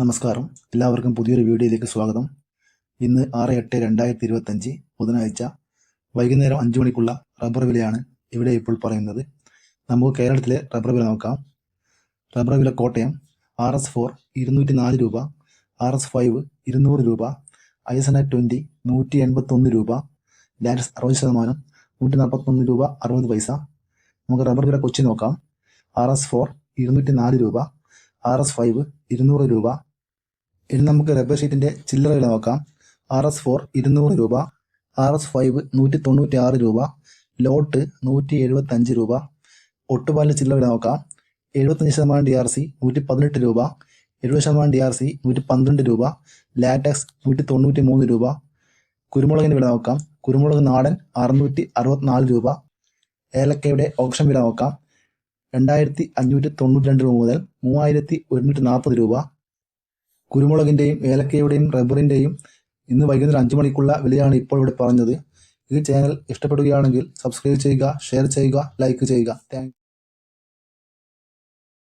നമസ്കാരം. എല്ലാവർക്കും പുതിയൊരു വീഡിയോയിലേക്ക് സ്വാഗതം. ഇന്ന് ആറ് എട്ട് രണ്ടായിരത്തി ഇരുപത്തഞ്ച് ബുധനാഴ്ച വൈകുന്നേരം അഞ്ച് മണിക്കുള്ള റബ്ബർ വിലയാണ് ഇവിടെ ഇപ്പോൾ പറയുന്നത്. നമുക്ക് കേരളത്തിലെ റബ്ബർ വില നോക്കാം. റബ്ബർ വില കോട്ടയം ആർ എസ് ഫോർ ഇരുന്നൂറ്റി നാല് രൂപ ആർ എസ് ഫൈവ് ഇരുന്നൂറ് രൂപ ഐ എസ് എൻ ട്വന്റി നൂറ്റി എൺപത്തൊന്ന് രൂപ ലാൻഡ്സ് അറുപത് ശതമാനം നൂറ്റി നാൽപ്പത്തൊന്ന് രൂപ അറുപത് പൈസ. നമുക്ക് റബ്ബർ വില കൊച്ചി നോക്കാം. ആർ എസ് ഫോർ ഇരുന്നൂറ്റി നാല് രൂപ ആർ എസ് ഫൈവ് ഇരുന്നൂറ് രൂപ ഇനി നമുക്ക് റബ്ബർ ഷീറ്റിന്റെ ചില്ലറ വില നോക്കാം. ആർ എസ് ഫോർ ഇരുന്നൂറ് രൂപ ആർ എസ് ഫൈവ് നൂറ്റി തൊണ്ണൂറ്റി ആറ് രൂപ ലോട്ട് നൂറ്റി എഴുപത്തി അഞ്ച് രൂപ. ഒട്ടുപാലിന്റെ ചില്ലറ വില നോക്കാം. എഴുപത്തഞ്ച് ശതമാനം ഡി ആർ സി നൂറ്റി പതിനെട്ട് രൂപ എഴുപത് ശതമാനം ഡി ആർ സി നൂറ്റി പന്ത്രണ്ട് രൂപ ലാറ്റക്സ് നൂറ്റി തൊണ്ണൂറ്റി മൂന്ന് രൂപ. കുരുമുളകിന്റെ വില നോക്കാം. കുരുമുളക് നാടൻ അറുന്നൂറ്റി അറുപത്തിനാല് രൂപ. ഏലക്കയുടെ ഓപ്ഷൻ വില നോക്കാം. രണ്ടായിരത്തി അഞ്ഞൂറ്റി തൊണ്ണൂറ്റി രണ്ട് രൂപ മുതൽ മൂവായിരത്തി ഒരുന്നൂറ്റി നാൽപ്പത് രൂപ. കുരുമുളകിന്റെയും ഏലക്കയുടെയും റബ്ബറിന്റെയും ഇന്ന് വൈകുന്നേരം അഞ്ചു മണിക്കുള്ള വിലയാണ് ഇപ്പോൾ ഇവിടെ പറഞ്ഞത്. ഈ ചാനൽ ഇഷ്ടപ്പെടുകയാണെങ്കിൽ സബ്സ്ക്രൈബ് ചെയ്യുക ഷെയർ ചെയ്യുക ലൈക്ക് ചെയ്യുക. താങ്ക്